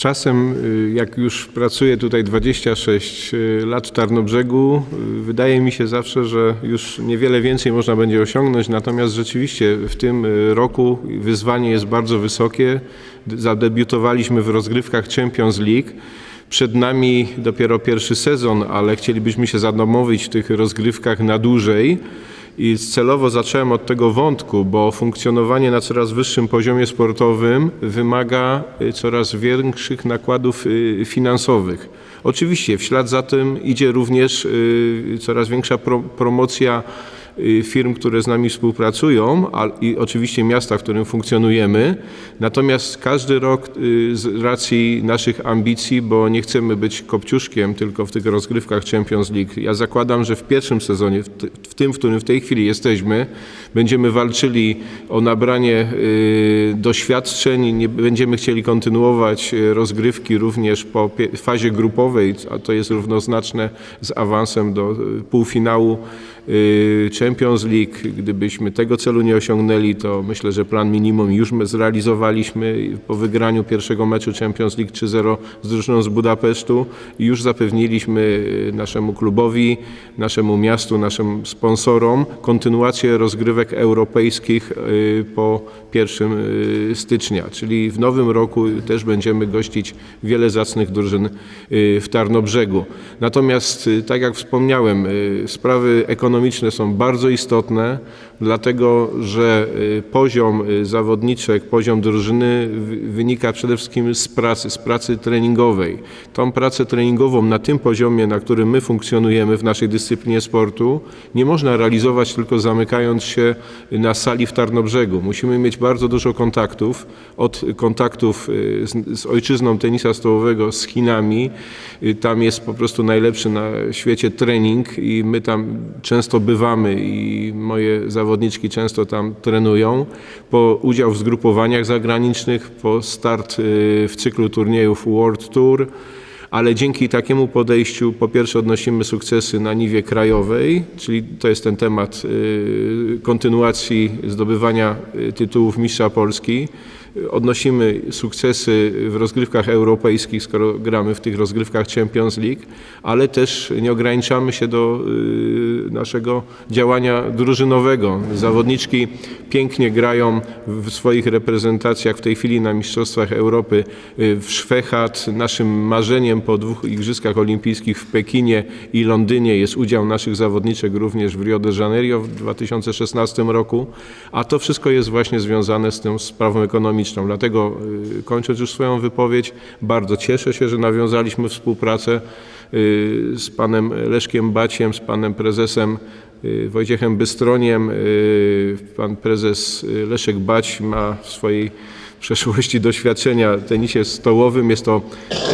Czasem, y, jak już pracuję tutaj 26 y, lat w Tarnobrzegu, y, wydaje mi się zawsze, że już niewiele więcej można będzie osiągnąć, natomiast rzeczywiście w tym roku wyzwanie jest bardzo wysokie. Zadebiutowaliśmy w rozgrywkach Champions League. Przed nami dopiero pierwszy sezon, ale chcielibyśmy się zadomowić w tych rozgrywkach na dłużej. I celowo zacząłem od tego wątku, bo funkcjonowanie na coraz wyższym poziomie sportowym wymaga y, coraz większych nakładów y, finansowych. Oczywiście w ślad za tym idzie również y, coraz większa pro, promocja firm, które z nami współpracują i oczywiście miasta, w którym funkcjonujemy. Natomiast każdy rok y, z racji naszych ambicji, bo nie chcemy być kopciuszkiem tylko w tych rozgrywkach Champions League. Ja zakładam, że w pierwszym sezonie, w, ty, w tym, w którym w tej chwili jesteśmy, będziemy walczyli o nabranie y, doświadczeń, nie będziemy chcieli kontynuować y, rozgrywki również po fazie grupowej, a to jest równoznaczne z awansem do y, półfinału y, Champions League. Gdybyśmy tego celu nie osiągnęli, to myślę, że plan minimum już my zrealizowaliśmy po wygraniu pierwszego meczu Champions League 3-0 z drużyną z Budapesztu już zapewniliśmy y, naszemu klubowi, naszemu miastu, naszym sponsorom kontynuację rozgrywek europejskich y, po 1 y, stycznia, czyli w nowym roku też będziemy gościć wiele zacnych drużyn y, w Tarnobrzegu. Natomiast, y, tak jak wspomniałem, y, sprawy ekonomiczne są bardzo istotne, dlatego że y, poziom y, zawodniczek, poziom drużyny wy- wynika przede wszystkim z pracy, z pracy treningowej. Tą pracę treningową na tym poziomie, na którym my funkcjonujemy w naszej dyscyplinie sportu, nie można realizować tylko zamykając się na sali w Tarnobrzegu. Musimy mieć bardzo dużo kontaktów, od kontaktów y, z, z ojczyzną tenisa stołowego, z Chinami. Tam jest po prostu najlepszy na świecie trening i my tam często bywamy i moje zawodniczki często tam trenują. Po udział w zgrupowaniach zagranicznych, po start y, w cyklu turniejów World Tour ale dzięki takiemu podejściu po pierwsze odnosimy sukcesy na niwie krajowej, czyli to jest ten temat y, kontynuacji zdobywania y, tytułów mistrza Polski. Odnosimy sukcesy w rozgrywkach europejskich, skoro gramy w tych rozgrywkach Champions League, ale też nie ograniczamy się do y, naszego działania drużynowego. Zawodniczki pięknie grają w swoich reprezentacjach w tej chwili na Mistrzostwach Europy y, w Szwechat. Naszym marzeniem po dwóch Igrzyskach Olimpijskich w Pekinie i Londynie jest udział naszych zawodniczek również w Rio de Janeiro w 2016 roku, a to wszystko jest właśnie związane z tą sprawą ekonomiczną. Dlatego y, kończąc już swoją wypowiedź, bardzo cieszę się, że nawiązaliśmy współpracę y, z panem Leszkiem Baciem, z panem prezesem Wojciechem Bystroniem. Y, Pan prezes y, Leszek Bać ma w swojej przeszłości doświadczenia w tenisie stołowym. Jest to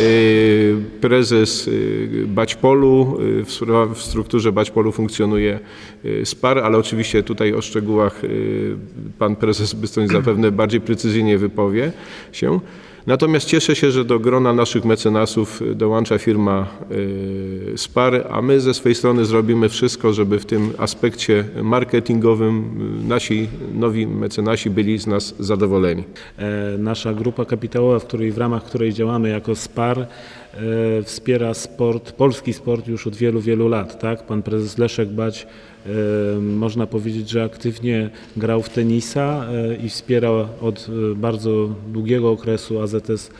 y, prezes y, Baćpolu. Y, W stru- w strukturze Baćpolu funkcjonuje y, SPAR, ale oczywiście tutaj o szczegółach y, pan prezes Bystroń zapewne bardziej precyzyjnie wypowie się. Natomiast cieszę się, że do grona naszych mecenasów dołącza firma y, SPAR, a my ze swojej strony zrobimy wszystko, żeby w tym aspekcie marketingowym y, nasi nowi mecenasi byli z nas zadowoleni. E, Nasza grupa kapitałowa, w, której, w ramach której działamy jako SPAR, e, wspiera sport, polski sport już od wielu, wielu lat. Tak? Pan prezes Leszek Bać, e, można powiedzieć, że aktywnie grał w tenisa e, i wspiera od e, bardzo długiego okresu AZS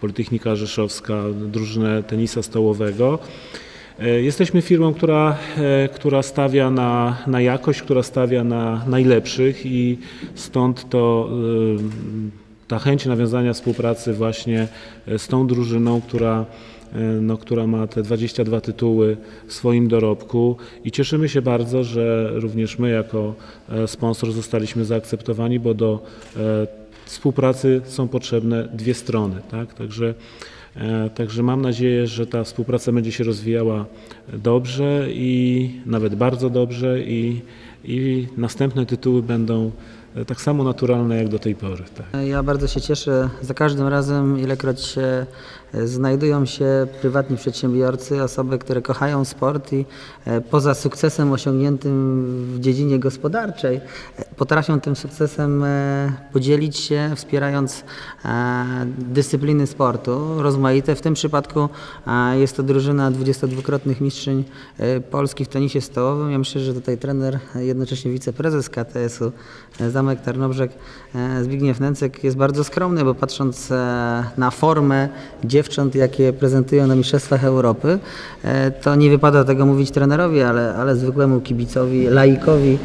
Politechnika Rzeszowska, drużynę tenisa stołowego. E, Jesteśmy firmą, która, e, która stawia na, na jakość, która stawia na najlepszych i stąd to e, ta chęć nawiązania współpracy właśnie e, z tą drużyną, która, e, no, która ma te 22 tytuły w swoim dorobku i cieszymy się bardzo, że również my jako e, sponsor zostaliśmy zaakceptowani, bo do współpracy są potrzebne dwie strony. Tak? Także Także mam nadzieję, że ta współpraca będzie się rozwijała dobrze i nawet bardzo dobrze i, i następne tytuły będą tak samo naturalne jak do tej pory. Tak. Ja bardzo się cieszę za każdym razem, ilekroć się e, znajdują się prywatni przedsiębiorcy, osoby, które kochają sport i e, poza sukcesem osiągniętym w dziedzinie gospodarczej e, potrafią tym sukcesem podzielić się, wspierając dyscypliny sportu rozmaite. W tym przypadku jest to drużyna 22-krotnych mistrzyń Polski w tenisie stołowym. Ja myślę, że tutaj trener, jednocześnie wiceprezes KTS-u Zamek Tarnobrzeg e, Zbigniew Nęcek jest bardzo skromny, bo patrząc e, na formę dziewcząt, jakie prezentują na Mistrzostwach Europy, e, to nie wypada tego mówić trenerowi, ale, ale zwykłemu kibicowi, laikowi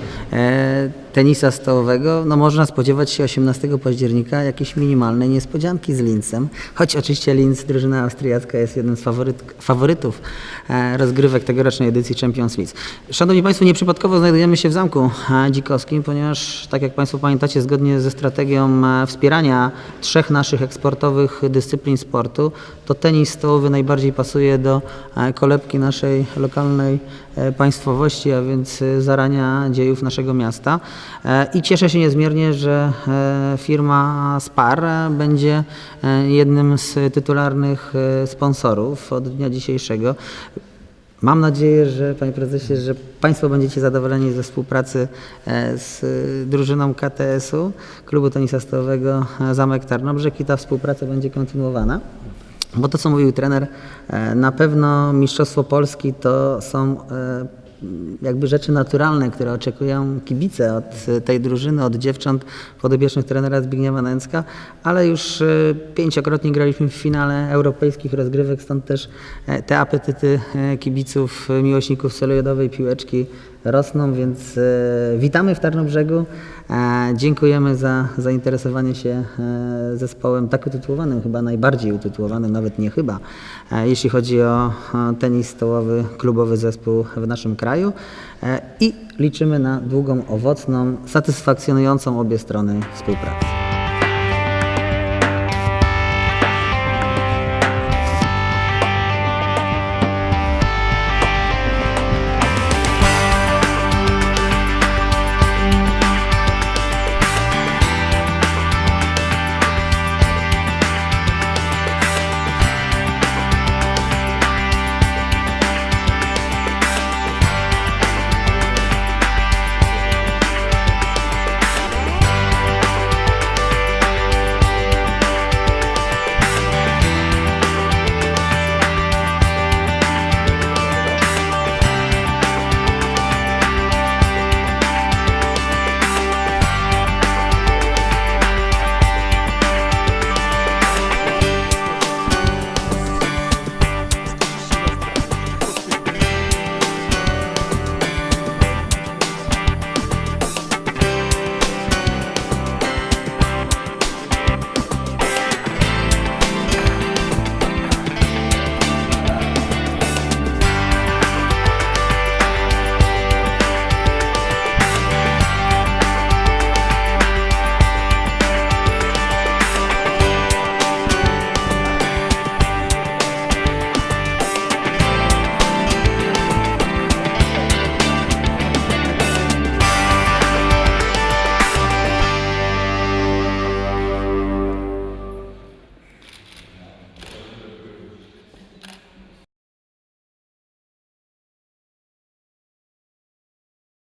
tenisa stołowego, no można spodziewać się 18 października jakiejś minimalnej niespodzianki z Linzem, choć oczywiście Linz, drużyna austriacka jest jednym z faworyt, faworytów e, rozgrywek tegorocznej edycji Champions League. Szanowni Państwo, nieprzypadkowo znajdujemy się w Zamku e, Dzikowskim, ponieważ tak jak Państwo pamiętacie, zgodnie ze strategią e, wspierania trzech naszych eksportowych dyscyplin sportu, to tenis stołowy najbardziej pasuje do e, kolebki naszej lokalnej e, państwowości, a więc e, zarania dziejów naszego miasta. I cieszę się niezmiernie, że firma Spar będzie jednym z tytularnych sponsorów od dnia dzisiejszego. Mam nadzieję, że Panie Prezesie, że Państwo będziecie zadowoleni ze współpracy z drużyną KTS-u, Klubu Tenisa Stołowego Zamek Tarnobrzeg i ta współpraca będzie kontynuowana. Bo to, co mówił trener, e, na pewno Mistrzostwo Polski to są e, jakby rzeczy naturalne, które oczekują kibice od e, tej drużyny, od dziewcząt podobiecznych trenera Zbigniewa Nęcka, ale już pięciokrotnie graliśmy w finale europejskich rozgrywek, stąd też te apetyty kibiców, miłośników solojodowej piłeczki rosną, więc e, witamy w Tarnobrzegu. E, dziękujemy za zainteresowanie się e, zespołem tak utytułowanym, chyba najbardziej utytułowanym, nawet nie chyba, jeśli chodzi o tenis stołowy, klubowy zespół w naszym kraju. I liczymy na długą, owocną, satysfakcjonującą obie strony współpracę.